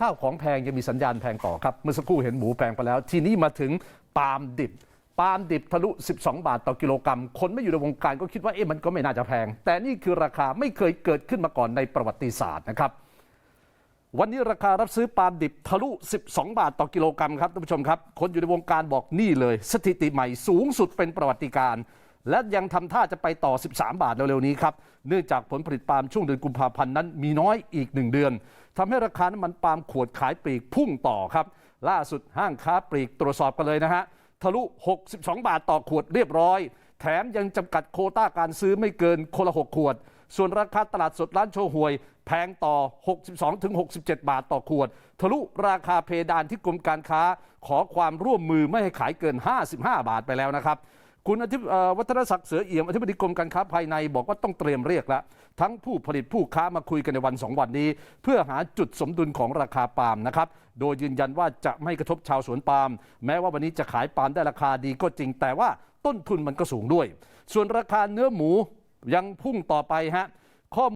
ข้าวของแพงยังมีสัญญาณแพงต่อครับ เมื่อสักครู่เห็นหมูแพงไปแล้ว ทีนี้มาถึงปาล์มดิบปาล์มดิบทะลุ 12 บาทต่อกิโลกรัม คนไม่อยู่ในวงการก็คิดว่าเอ๊ะมันก็ไม่น่าจะแพง แต่นี่คือราคาไม่เคยเกิดขึ้นมาก่อนในประวัติศาสตร์นะครับ วันนี้ราคารับซื้อปาล์มดิบทะลุ 12 บาทต่อกิโลกรัมครับท่านผู้ชมครับ คนอยู่ในวงการบอกนี่เลย สถิติใหม่สูงสุดเป็นประวัติการณ์ และยังทำท่าจะไปต่อ 13 บาทเร็วๆนี้ครับ เนื่องจากผลผลิตปาล์มช่วงเดือนกุมภาพันธ์นั้นมีน้อยอีก 1 เดือนทำให้ราคาน้ำมันปาล์มขวดขายปลีกพุ่งต่อครับ ล่าสุดห้างค้าปลีกตรวจสอบกันเลยนะฮะ ทะลุ 62 บาทต่อขวดเรียบร้อย แถมยังจำกัดโคต้าการซื้อไม่เกินคนละ 6 ขวด ส่วนราคาตลาดสดร้านโชห่วย แพงต่อ 62-67 บาทต่อขวด ทะลุราคาเพดานที่กรมการค้า ขอความร่วมมือไม่ให้ขายเกิน 55 บาทไปแล้วนะครับ คุณอธิบวัฒนศักดิ์เสือเอี่ยมอธิบดีกรมการค้าภายในบอกว่าต้องเตรียมเรียกแล้วทั้งผู้ผลิตผู้ค้ามาคุยกันในวันสองวันนี้ เพื่อหาจุดสมดุลของราคาปาล์มนะครับโดยยืนยันว่าจะไม่กระทบชาวสวนปาล์มแม้ว่าวันนี้จะขายปาล์มได้ราคาดีก็จริงแต่ว่าต้นทุนมันก็สูงด้วย ส่วนราคาเนื้อหมูยังพุ่งต่อไปฮะ